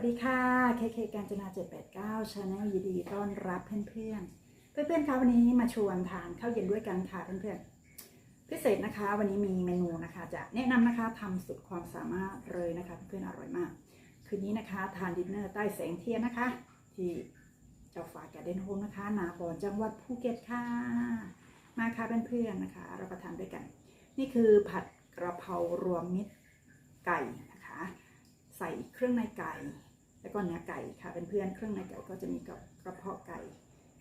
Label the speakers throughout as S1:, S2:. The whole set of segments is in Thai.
S1: วัสดีค่ะเคเคกาญจนา789ชาแนลยินดีต้อนรับเพื่อนๆเพื่อนๆคะวันนี้มาชวนทานข้าวเย็นด้วยกันค่ะเพื่อนๆพิเศษนะคะ วันนี้มีเมนูนะคะ จะแนะนำนะคะทำสุดความสามารถเลยนะคะเพื่อนๆอร่อยมาก คืนนี้นะคะทานดินเนอร์ใต้แสงเทียนนะคะ ที่เจ้าฟ้าแกเดนโฮมนะคะ นาบอนจังหวัดภูเก็ตค่ะ มาค่ะเพื่อนๆนะคะรับประทานด้วยกัน นี่คือผัดกระเพรารวมมิตรไก่นะคะ ใส่เครื่องในไก่ แล้วก็เนื้อไก่ค่ะเป็นเพื่อนๆเครื่องในไก่ก็จะมีกับกระเพาะไก่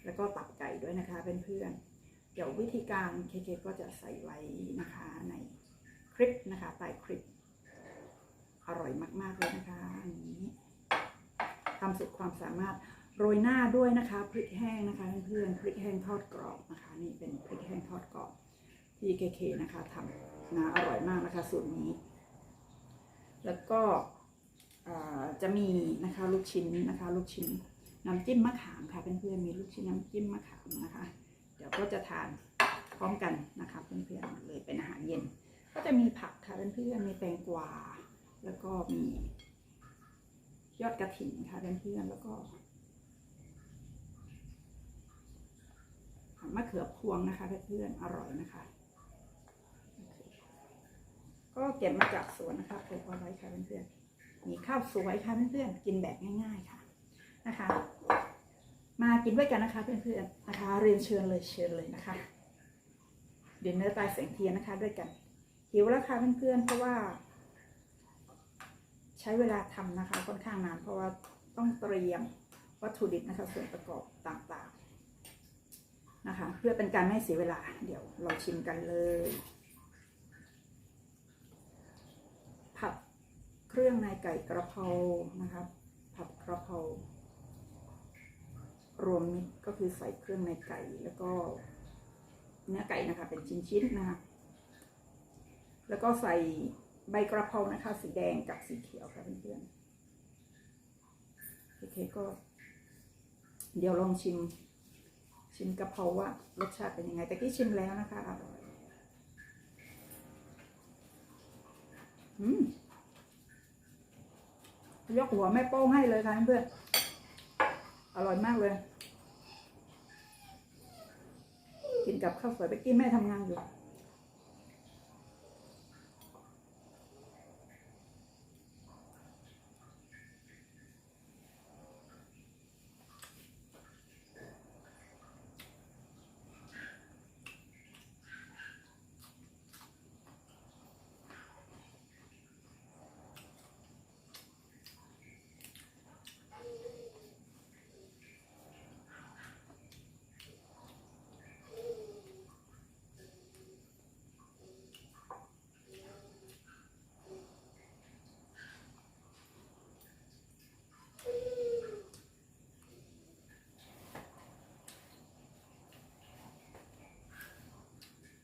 S1: แล้วก็ตับไก่ด้วยนะคะเป็นเพื่อนๆเดี๋ยววิธีการเคเคก็จะใส่ไว้นะคะในคลิปนะคะใต้คลิป อร่อยมากๆเลยนะคะอันนี้ทำสุดความสามารถโรยหน้าด้วยนะคะพริกแห้งนะคะเพื่อนๆพริกแห้งทอดกรอบนะคะ นี่เป็นพริกแห้งทอดกรอบที่เคเคนะคะทำนะอร่อยมากนะคะสูตรนี้ แล้วก็ จะมีนะคะลูกชิ้นนะคะลูกชิ้นน้ำจิ้มมะขามค่ะเพื่อนๆมีลูกชิ้นน้ำจิ้มมะขามนะคะ เดี๋ยวก็จะทานพร้อมกันนะคะเพื่อนๆเลยเป็นอาหารเย็น ก็จะมีผักค่ะเพื่อนๆมีแตงกวาแล้วก็มี ยอดกระถิ่นค่ะเพื่อนๆแล้วก็มะเขือพวงนะคะเพื่อนๆอร่อยนะคะก็เก็บมาจากสวนนะคะปลูกเอาไว้ค่ะเพื่อนๆ มีข้าวสวยค่ะเพื่อนๆกินแบบง่ายๆค่ะนะคะ มากินด้วยกันนะคะเพื่อนๆนะคะ เรียนเชิญเลยเชิญเลยนะคะ เดินเนื้อตายแสงเทียนนะคะ ด้วยกันหิวแล้วค่ะเพื่อนๆเพราะว่า ใช้เวลาทำนะคะ ค่อนข้างนานเพราะว่าต้องเตรียมวัตถุดิบนะคะ ส่วนประกอบต่างๆนะคะ เพื่อเป็นการไม่เสียเวลาเดี๋ยวเราชิมกันเลย ผัด เครื่องในไก่กระเพรานะครับผัดกระเพรารวมมิตรก็คือใส่เครื่องในไก่แล้วก็เนื้อไก่นะคะ เป็นชิ้นๆนะคะ แล้วก็ใส่ใบกระเพรานะคะ สีแดงกับสีเขียวค่ะเพื่อนๆโอเคก็ เดี๋ยวลองชิม ชิมกระเพราว่ารสชาติเป็นยังไงแต่กี้ชิมแล้วนะคะอร่อยอืม ยกหัวแม่โป้งให้เลยค่ะเพื่อนๆอร่อยมากเลย กินกับข้าวสวยไปกินแม่ทำงานอยู่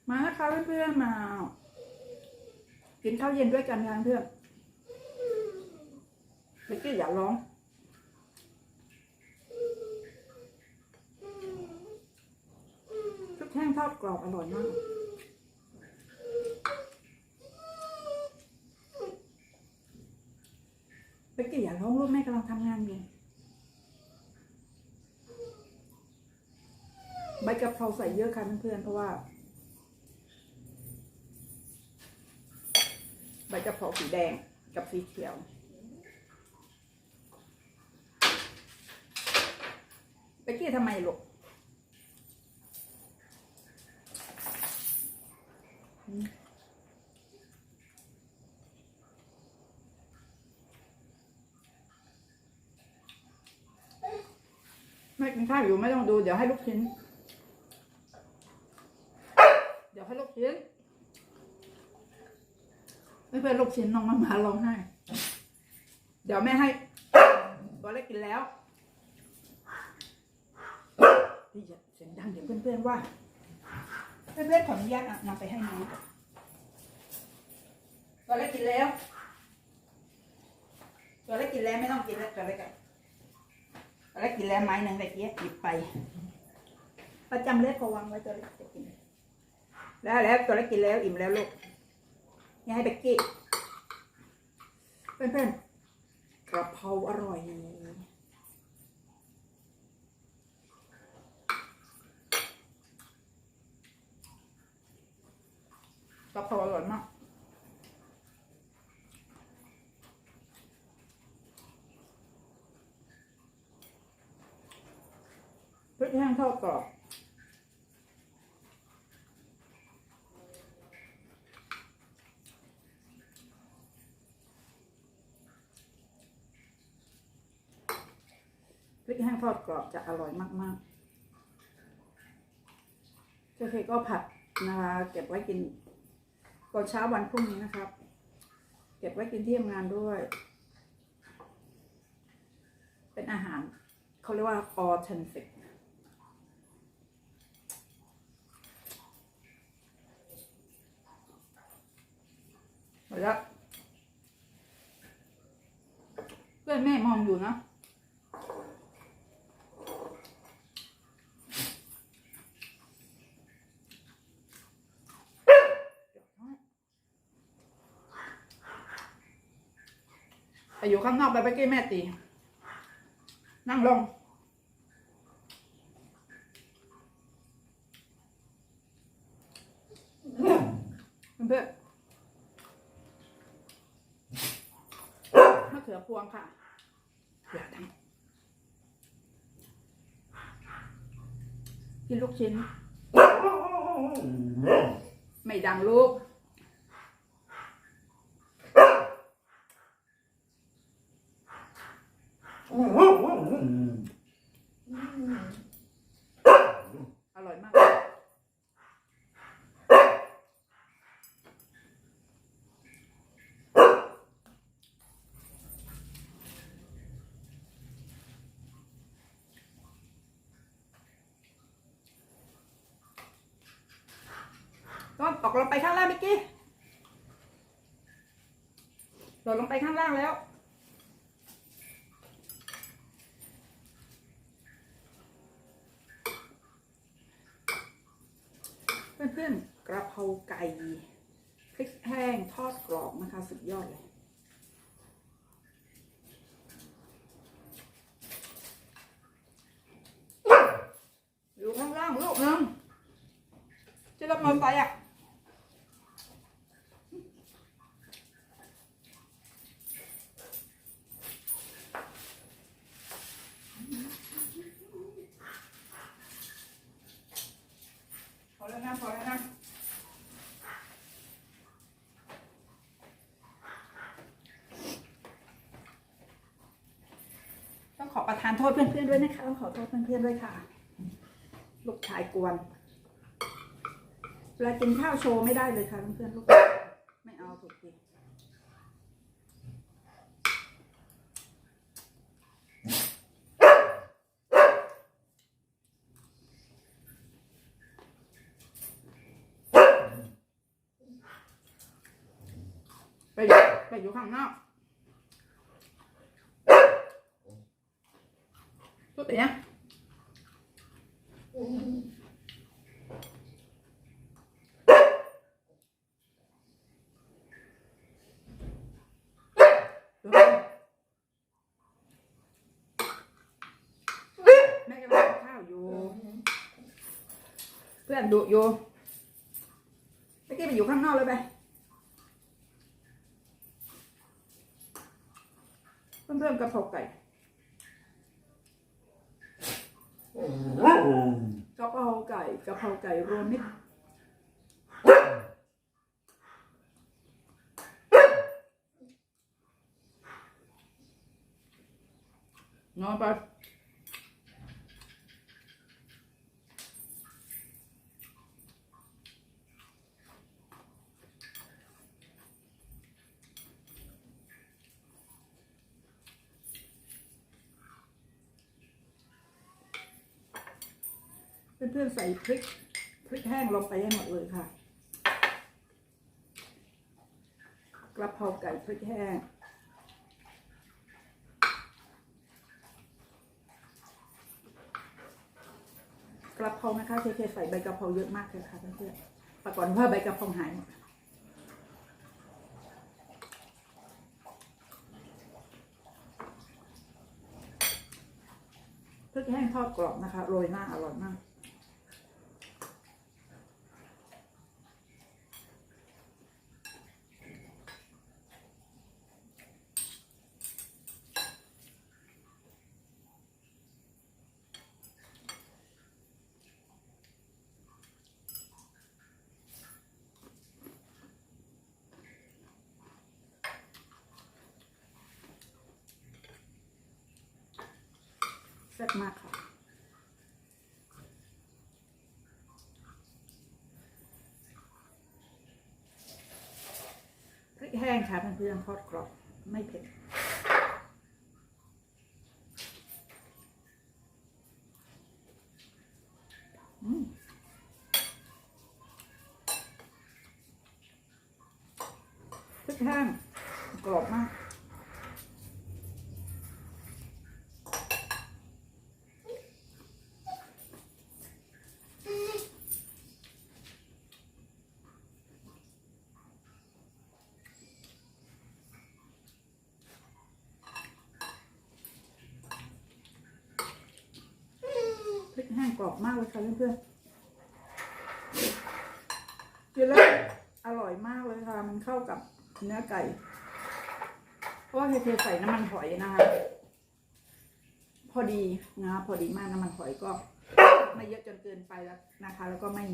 S1: มานะคะเพื่อนๆมา กินข้าวเย็นด้วยกันค่ะเพื่อนเมื่อกี้อย่าร้องชุบแห้งทอดกรอบอร่อยมากเมื่อกี้อย่าร้องลูกแม่กำลังทำงานอยู่ใบกะเพราใส่เยอะค่ะเพื่อนๆเพราะว่า บกะเพราสีแดงกับสีเขียว ไปกี้ทำไมลูกอืมไม่กินข้าวอยู่ไม่ต้องดู เดี๋ยวให้ลูกชิ้น เดี๋ยวให้ลูกชิ้น ไม่เพื่อนๆลูกชิ้นน้องมามาร้องไห้ เดี๋ยวแม่ให้ตัวเล็กกินแล้วนี่เสียงดังเดี๋ยวเพื่อนๆว่า เพื่อนๆขออนุญาตนำไปให้น้องตัวเล็กกินแล้วตัวเล็กกินแล้วไม่ต้องกินแล้วตัวเล็กอะตัวเล็กกินแล้วไม้หนึ่งไปเกี้ยหยิบไป ประจำเล็กพอวางไว้ตัวเล็กจะกิน แล้วแล้วตัวเล็กกินแล้วอิ่มแล้วลูก ย่าให้เบกกี้เพื่อนๆกระเพราอร่อยกระเพราอร่อยมากพริกแห้งทอดกรอบ พริกแห้งทอดกรอบจะอร่อยมากๆเจ๊ก็ผัดนะคะเก็บไว้กินก่อนเช้าวันพรุ่งนี้นะครับ เก็บไว้กินที่ทำงานด้วย เป็นอาหารเขาเรียกว่า authentic หมดแล้วเพื่อนแม่มองอยู่นะ ไปอยู่ข้างนอกไปไปกี้แม่ตี นั่งลง เพื่อนมะเขือพวงค่ะอย่าทำกินลูกชิ้น ไม่ดังลูก อร่อยมากก็ตกลงไปข้างล่างเมื่อกี้โดดลงไปข้างล่างแล้ว เพื่อนๆ กระเพราไก่พริกแห้งท อดกรอบนะคะ สุดยอดเลยอยู่ข้างล่างลูกนึงจะรับมันไปอะพอแล้วนะพอแล้วนะต้องขอประ ทานโทษเพื่อนๆด้วยนะคะ ขอโทษเพื่อนๆด้วยค่ะ ลูกชายกวนเวลากินข้าวโชว์ไม่ได้เลยค่ะเพื่อนๆลูกไม่เอาถูกทีไปอยู่ไปอยู่ข้างนอก ตัวเตี้ยแม่กำลังกินข้าวอยู่เพื่อนดุอยู่เมื่อกี้ไปอยู่ข้างนอกเลยไปเพื่อนเพื่อนๆกระเพราไก่ กะเพราไก่กะเพราไก่รวมมิตรนอนไป เพื่อนๆใส่พริกพริกแห้งลงไปให้หมดเลยค่ะ กระเพราไก่พริกแห้งกระเพรานะคะเคเคใส่ใบกระเพราเยอะมากเลยค่ะเพื่อนๆปรากฏว่าใบกระเพราหายหมดพริกแห้งทอดกรอบนะคะ โรยหน้าอร่อยมาก แซ่บมากค่ะ พริกแห้งค่ะเพื่อนๆทอดกรอบ ไม่เผ็ด อืมพริกแห้งกรอบมาก พ ริกแห้งกรอบมากเลยค่ะเพื่อนๆกินแล้วอร่อยมากเลยค่ะ มันเข้ากับเนื้อไก่ เพราะว่าเทใส่น้ำมันหอยนะคะ พอดีนะพอดีมากน้ำมันหอยก็ ไม่เยอะจนเกินไปแล้วนะคะ แล้วก็ไม่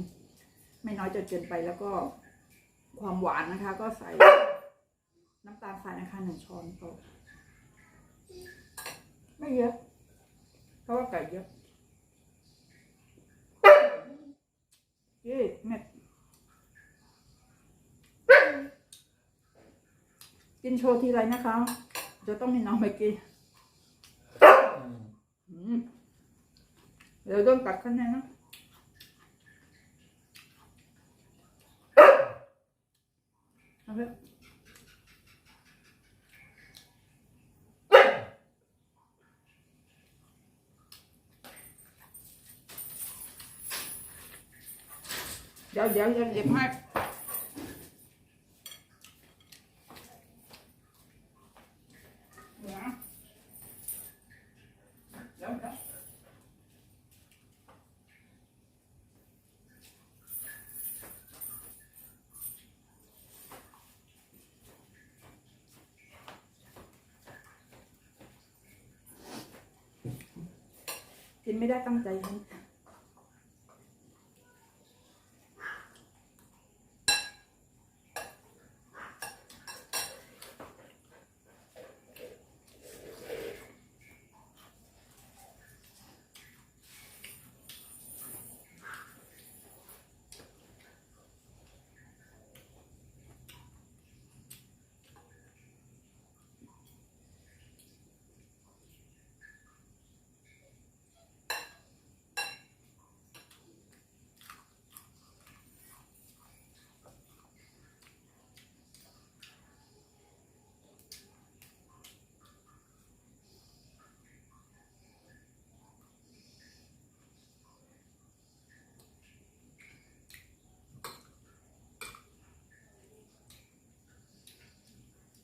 S1: ไม่น้อยจนเกินไปแล้วก็ความหวานนะคะ ก็ใส่น้ำตาลทรายนะคะหนึ่งช้อนโต๊ะไม่เยอะเพราะว่าไก่เยอะ เย้เม็ดกินโชว์ทีไรนะคะ จะต้องมีน้องไปกินอืมเดี๋ยวโดนกัดข้างในนะเอาเถอะเดี๋ยวเดี๋ยวเดี๋ยวเก็บให้เดี๋ยวนะเดี๋ยวเดี๋ยวกินไม่ได้ตั้งใจกิน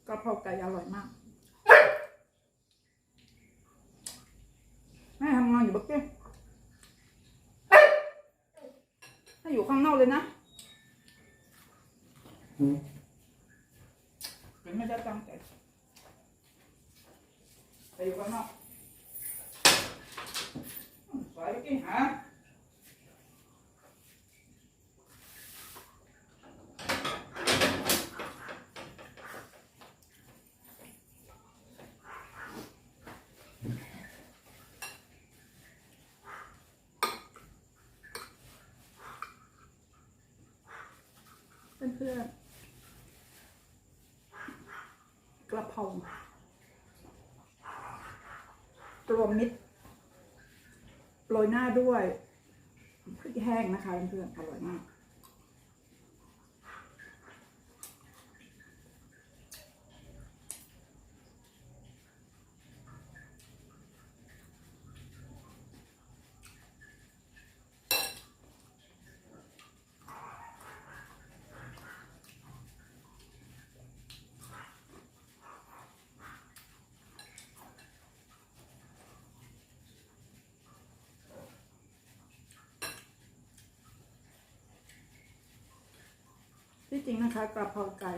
S1: กะเพราไก่อร่อยมากแม่ทำงานอยู่บักเก้ถ้าอยู่ข้างนอกเลยนะเป็นไม่ได้ตั้งใจไปอยู่ข้างนอกสวยกี่หาเพื่อนกระเพรารวมมิตรโรยหน้าด้วยพริกแห้งนะคะเพื่อนๆอร่อยมาก ที่จริงนะคะกระเพราไก่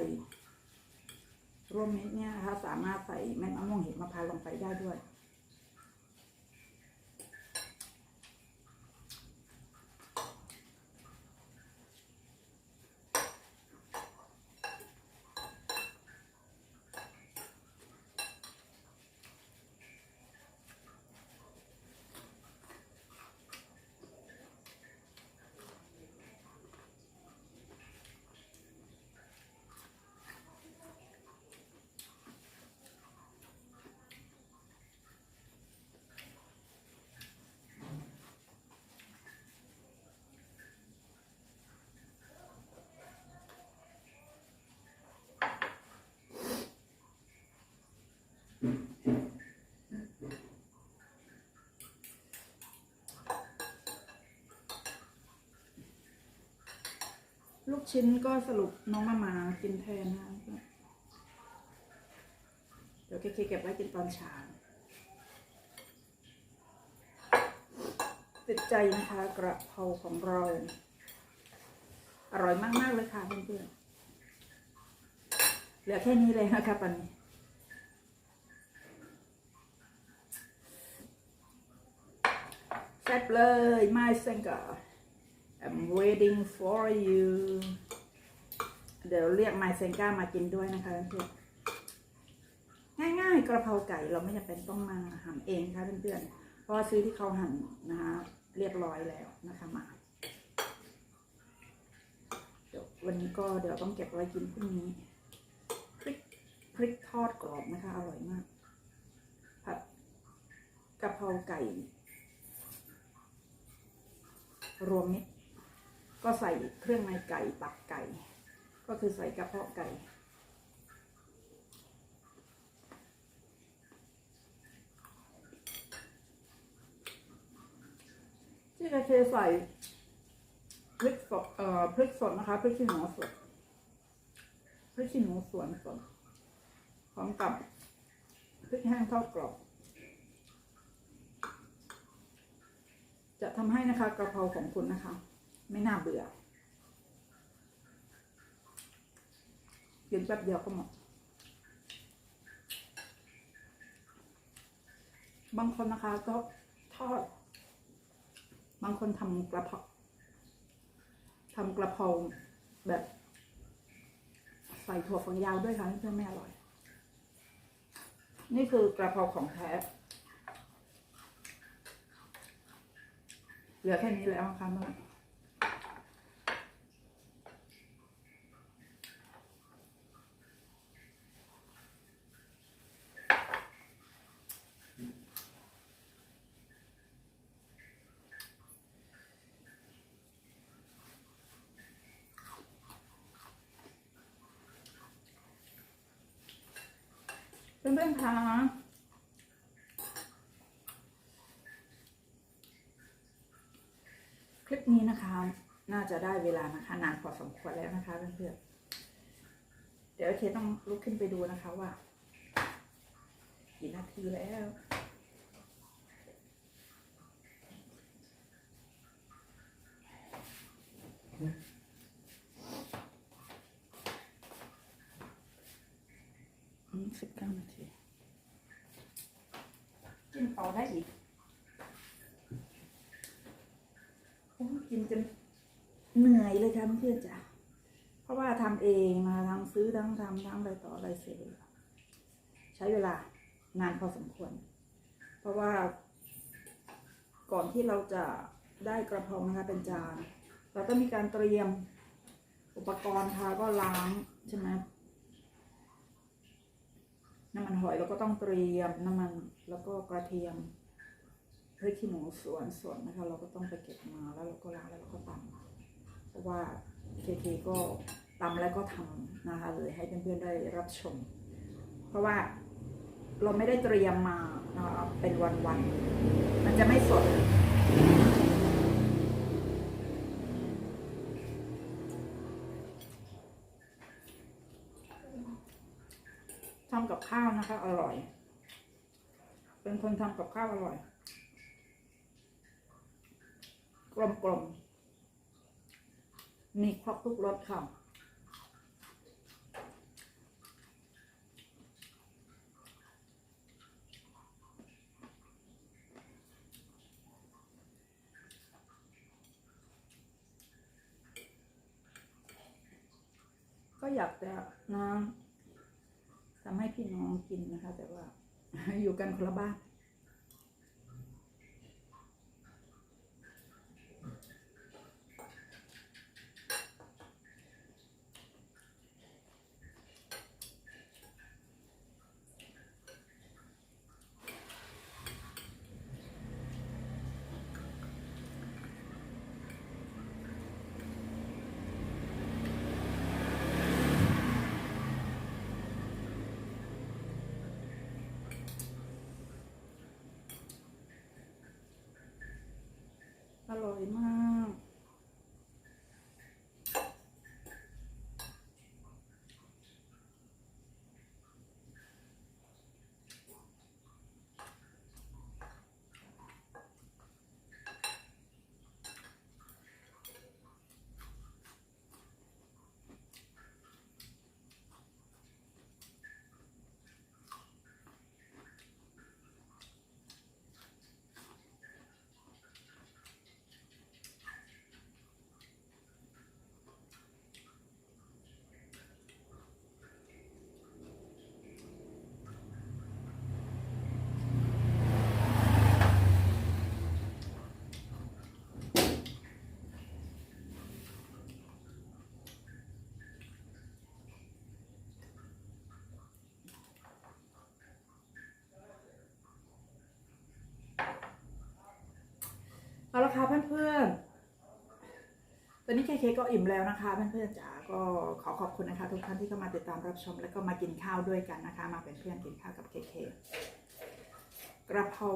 S1: รวมมิตรเนี่ยนะคะสามารถใส่แมงมะม่วงหิมพร้าวลงไปได้ด้วย ลูกชิ้นก็สรุปน้องมามากินแทนนะเดี๋ยวเคเคเก็บไว้กินตอนเช้าติดใจนะคะกระเพราของเรา อร่อยมาก ๆ เลยค่ะเพื่อนๆเหลือแค่นี้เลยนะคะปันนี้แซ่บเลย my singer I'm waiting for you เดี๋ยวเรียก my singer มากินด้วยนะคะเพื่อนๆง่ายๆกระเพราไก่เราไม่จำเป็นต้องมาหั่นเองค่ะเพื่อนๆเพราะซื้อที่เขาหั่นนะคะเรียบร้อยแล้วนะคะมาเดี๋ยววันนี้ก็เดี๋ยวต้องเก็บไว้กินพรุ่งนี้พริกพริกทอดกรอบนะคะอร่อยมากผัดกะเพราไก่ รวมมิตร ก็ใส่เครื่องในไก่ตับไก่ ก็คือใส่กระเพาะไก่ ที่กระเทใส่พริกสดเอ่อพริกสดนะคะพริกขี้หนูสดพริกขี้หนูสวนสดพร้อมกับพริกแห้งทอดกรอบจะทำให้นะคะกระเพราของคุณนะคะ ไม่น่าเบื่อกินแป๊บเดียวก็หมด บางคนนะคะก็ทอด บางคนทำกระเพราทำกระเพราแบบ ใส่ถั่วฝักยาวด้วยค่ะเพื่อไม่อร่อย นี่คือกระเพราของแท้ เหลือแค่นี้แล้วนะคะเมื่อ เพื่อนๆคะคลิปนี้นะคะ น่าจะได้เวลานะคะ นานพอสมควรแล้วนะคะเพื่อนๆเดี๋ยวเคต้องลุกขึ้นไปดูนะคะว่ากี่นาทีแล้วอืมสิบเก้านาที กินต่อได้อีกโอ้กินจนเหนื่อยเลยค่ะเพื่อนๆจ้ะเพราะว่าทำเองมาทั้งซื้อทั้งทำทั้งอะไรต่ออะไรเสร็จใช้เวลานานพอสมควร เพราะว่าก่อนที่เราจะได้กระเพรานะคะเป็นจาน เราต้องมีการเตรียมอุปกรณ์ค่ะก็ล้างใช่ไหมน้ำมันหอยเราก็ต้องเตรียมน้ำมัน แล้วก็กระเทียมพริกขี้หนูสวนสวนนะคะ เราก็ต้องไปเก็บมาแล้วเราก็ล้างแล้วเราก็ตำเพราะว่าเคเคก็ตำแล้วก็ทำนะคะเลยให้เพื่อนๆได้รับชม เพราะว่าเราไม่ได้เตรียมมาเป็นวันๆมันจะไม่สดทำกับข้าวนะคะ อร่อย เป็นคนทำกับข้าวอร่อย กลมกลมมีครบทุกรสค่ะก็อยากจะนะทำให้พี่น้องกินนะคะ แต่ว่า อยู่กันคนละบ้าน อร่อยมาก เอาละค่ะเพื่อนๆ ตอนนี้เคเคก็อิ่มแล้วนะคะเพื่อนๆจ๋า ก็ขอขอบคุณนะคะ ทุกท่านที่เข้ามาติดตามรับชม แล้วก็มากินข้าวด้วยกันนะคะ มาเป็นเพื่อนกินข้าวกับเคเคกระเพรา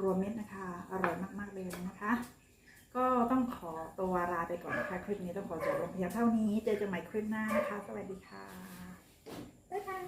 S1: รวมเม็ดนะคะ อร่อยมากๆเลยนะคะ ก็ต้องขอตัวลาไปก่อนนะคะ คลิปนี้ต้องขอจบลงเพียงเท่านี้ เจอกันใหม่คลิปหน้านะคะ สวัสดีค่ะ บ๊ายบาย